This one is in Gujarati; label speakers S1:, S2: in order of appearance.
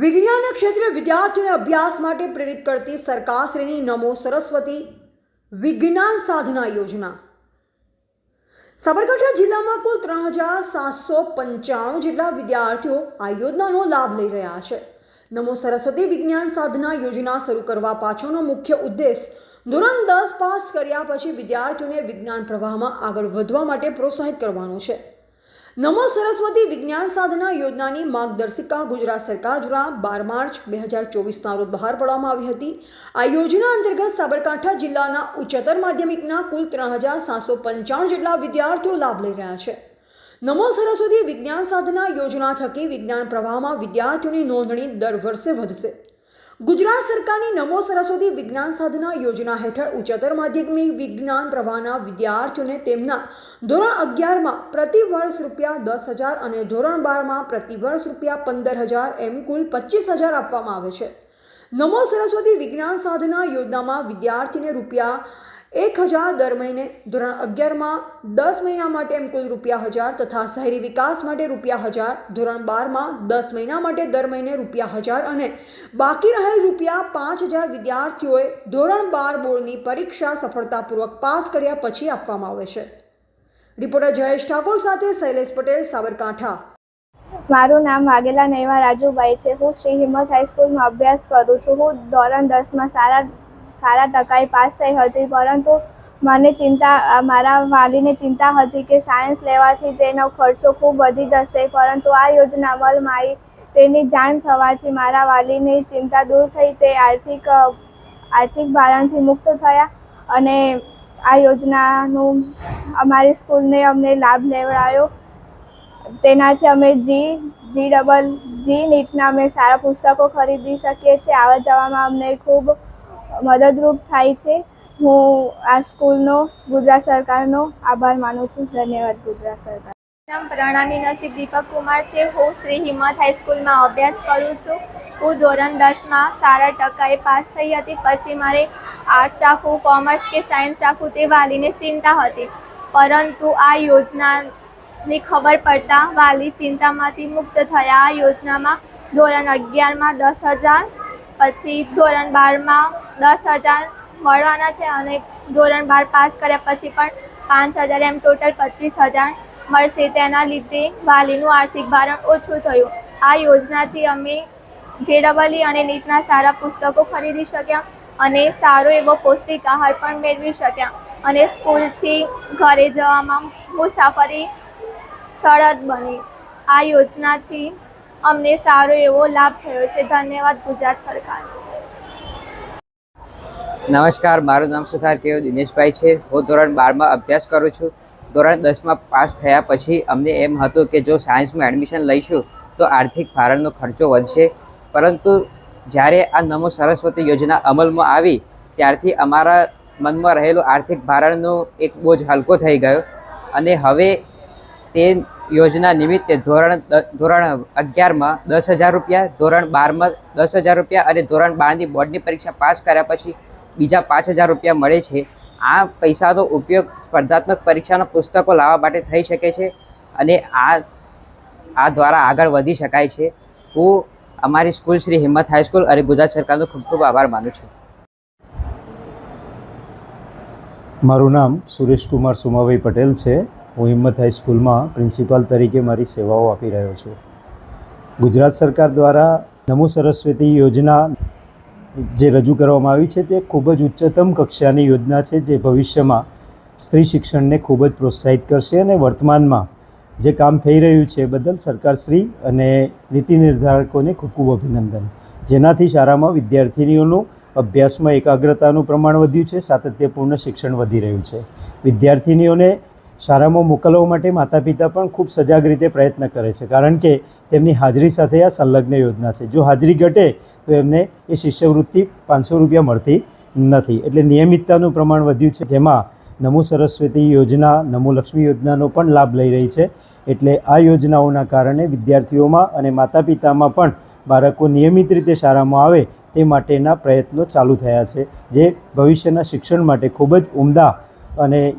S1: વિજ્ઞાન ક્ષેત્રે વિદ્યાર્થીઓને અભ્યાસ માટે પ્રેરિત કરતી સરકારશ્રીની નમો સરસ્વતી વિજ્ઞાન સાધના યોજના. સાબરકાંઠા જિલ્લામાં કુલ ત્રણ હજાર સાતસો પંચાણું જેટલા વિદ્યાર્થીઓ આ યોજનાનો લાભ લઈ રહ્યા છે. નમો સરસ્વતી વિજ્ઞાન સાધના યોજના શરૂ કરવા પાછળનો મુખ્ય ઉદ્દેશ ધોરણ દસ પાસ કર્યા પછી વિદ્યાર્થીઓને વિજ્ઞાન પ્રવાહમાં આગળ વધવા માટે પ્રોત્સાહિત કરવાનો છે. નમો સરસ્વતી વિજ્ઞાન સાધના યોજનાની માર્ગદર્શિકા ગુજરાત સરકાર દ્વારા બાર માર્ચ બે હજાર ચોવીસના રોજ બહાર પાડવામાં આવી હતી. આ યોજના અંતર્ગત સાબરકાંઠા જિલ્લાના ઉચ્ચતર માધ્યમિકના કુલ ત્રણ હજાર સાતસો પંચાણું જેટલા વિદ્યાર્થીઓ લાભ લઈ રહ્યા છે. નમો સરસ્વતી વિજ્ઞાન સાધના યોજના થકી વિજ્ઞાન પ્રવાહમાં વિદ્યાર્થીઓની નોંધણી દર વર્ષે વધશે. ગુજરાત સરકારની નમો સરસ્વતી વિજ્ઞાન સાધના યોજના હેઠળ ઉચ્ચતર માધ્યમિક વિજ્ઞાન પ્રવાહના વિદ્યાર્થીઓને તેમના ધોરણ અગિયારમાં પ્રતિ વર્ષ રૂપિયા દસ હજાર અને ધોરણ બારમાં પ્રતિ વર્ષ રૂપિયા પંદર હજાર એમ કુલ પચીસ હજાર આપવામાં આવે છે. નમો સરસ્વતી વિજ્ઞાન સાધના યોજનામાં વિદ્યાર્થીને રૂપિયા એક હજાર દર મહિને, ધોરણ અગિયારમાં દસ મહિના માટે એમ કુલ રૂપિયા હજાર તથા શહેરી વિકાસ માટે રૂપિયા હજાર, ધોરણ બારમાં દસ મહિના માટે દર મહિને રૂપિયા હજાર અને બાકી રહેલ રૂપિયા પાંચ હજાર વિદ્યાર્થીઓએ ધોરણ બાર બોર્ડની પરીક્ષા સફળતાપૂર્વક પાસ કર્યા પછી આપવામાં આવે છે. રિપોર્ટર જયેશ ઠાકોર સાથે શૈલેષ પટેલ, સાબરકાંઠા.
S2: મારું નામ વાઘેલા નૈવા રાજુભાઈ છે. હું શ્રી હિંમત હાઈસ્કૂલમાં અભ્યાસ કરું છું. હું ધોરણ દસમાં સારા સારા ટકાએ પાસ થઈ હતી, પરંતુ મને ચિંતા મારા વાલીને ચિંતા હતી કે સાયન્સ લેવાથી તેનો ખર્ચો ખૂબ વધી જશે, પરંતુ આ યોજના અમલમાં તેની જાણ થવાથી મારા વાલીની ચિંતા દૂર થઈ, તે આર્થિક આર્થિક ભારણથી મુક્ત થયા અને આ યોજનાનું અમારી સ્કૂલને અમને લાભ લેવડાયો. તેનાથી અમે જી જી ડબલ જી નીટના અમે સારા પુસ્તકો ખરીદી શકીએ છીએ. આવવા જવામાં અમને ખૂબ મદદરૂપ થાય છે. હું આ સ્કૂલનો, ગુજરાત સરકારનો આભાર માનું છું. ધન્યવાદ, ગુજરાત સરકાર.
S3: નામ પ્રણામી નસીબ દીપક કુમાર છે. હું શ્રી હિંમત હાઈસ્કૂલમાં અભ્યાસ કરું છું. હું ધોરણ દસમાં સારા ટકાએ પાસ થઈ હતી. પછી મારે આર્ટ્સ રાખવું, કોમર્સ કે સાયન્સ રાખવું તે વાલીને ચિંતા હતી. પરંતુ આ યોજનાની ખબર પડતા વાલી ચિંતામાંથી મુક્ત થયા. આ યોજનામાં ધોરણ અગિયારમાં દસ હજાર, પછી ધોરણ બારમાં દસ હજાર મળવાના છે અને ધોરણ બાર પાસ કર્યા પછી પણ પાંચ હજાર એમ ટોટલ પચીસ હજાર મળશે. તેના લીધે વાલીનું આર્થિક ભારણ ઓછું થયું. આ યોજનાથી અમે જેડબલી અને નીટના સારા પુસ્તકો ખરીદી શક્યા અને સારો એવો પૌષ્ટિક આહાર પણ મેળવી શક્યા. અને સ્કૂલથી ઘરે જવામાં મુસાફરી સરળ બની. આ યોજનાથી અમને સારો એવો લાભ થયો છે. ધન્યવાદ ગુજરાત સરકાર.
S4: નમસ્કાર, મારું નામ સુથાર કેવ દિનેશભાઈ છે. હું ધોરણ બારમાં અભ્યાસ કરું છું. ધોરણ દસમાં પાસ થયા પછી અમને એમ હતું કે જો સાયન્સમાં એડમિશન લઈશું, તો આર્થિક ભારણનો ખર્ચો વધશે. પરંતુ જ્યારે આ નમો સરસ્વતી યોજના અમલમાં આવી, ત્યારથી અમારા મનમાં રહેલો આર્થિક ભારણનો એક બોજ હલકો થઈ ગયો. અને હવે તે યોજના નિમિત્તે ધોરણ ધોરણ અગિયારમાં દસ હજાર રૂપિયા, ધોરણ બારમાં દસ હજાર રૂપિયા અને ધોરણ બારની બોર્ડની પરીક્ષા પાસ કર્યા પછી બીજા પાંચ હજાર રૂપિયા મળે છે. આ પૈસાનો ઉપયોગ સ્પર્ધાત્મક પરીક્ષાના પુસ્તકો લાવવા માટે થઈ શકે છે અને આ આ દ્વારા આગળ વધી શકાય છે. હું અમારી સ્કૂલ શ્રી હિંમત હાઈસ્કૂલ અને ગુજરાત સરકારનો ખૂબ ખૂબ આભાર માનું છું.
S5: મારું નામ સુરેશકુમાર સુમાભાઈ પટેલ છે. હું હિંમત હાઈસ્કૂલમાં પ્રિન્સિપાલ તરીકે મારી સેવાઓ આપી રહ્યો છું. ગુજરાત સરકાર દ્વારા નમો સરસ્વતી યોજના જે રજૂ કરવામાં આવી છે તે ખૂબ જ ઉચ્ચતમ કક્ષાની યોજના છે જે ભવિષ્યમાં સ્ત્રી શિક્ષણને ખૂબ જ પ્રોત્સાહિત કરશે અને વર્તમાનમાં જે કામ થઈ રહ્યું છે બદલ સરકારશ્રી અને નીતિ નિર્ધારકોને ખૂબ ખૂબ અભિનંદન. જેનાથી શાળામાં વિદ્યાર્થિનીઓનું અભ્યાસમાં એકાગ્રતાનું પ્રમાણ વધ્યું છે, સાતત્યપૂર્ણ શિક્ષણ વધી રહ્યું છે. વિદ્યાર્થિનીઓને શાળામાં મોકલવા માટે માતા પિતા પણ ખૂબ સજાગ રીતે પ્રયત્ન કરે છે. કારણ કે તેમની હાજરી સાથે આ સંલગ્ન યોજના છે. જો હાજરી ઘટે તો એમને એ શિષ્યવૃત્તિ પાંચસો રૂપિયા મળતી નથી. એટલે નિયમિતતાનું પ્રમાણ વધ્યું છે. જેમાં નમો સરસ્વતી યોજના, નમો લક્ષ્મી યોજનાનો પણ લાભ લઈ રહી છે. એટલે આ યોજનાઓના કારણે વિદ્યાર્થીઓમાં અને માતા પિતામાં પણ બાળકો નિયમિત રીતે શાળામાં આવે તે માટેના પ્રયત્નો ચાલુ થયા છે. જે ભવિષ્યના શિક્ષણ માટે ખૂબ જ ઉમદા અને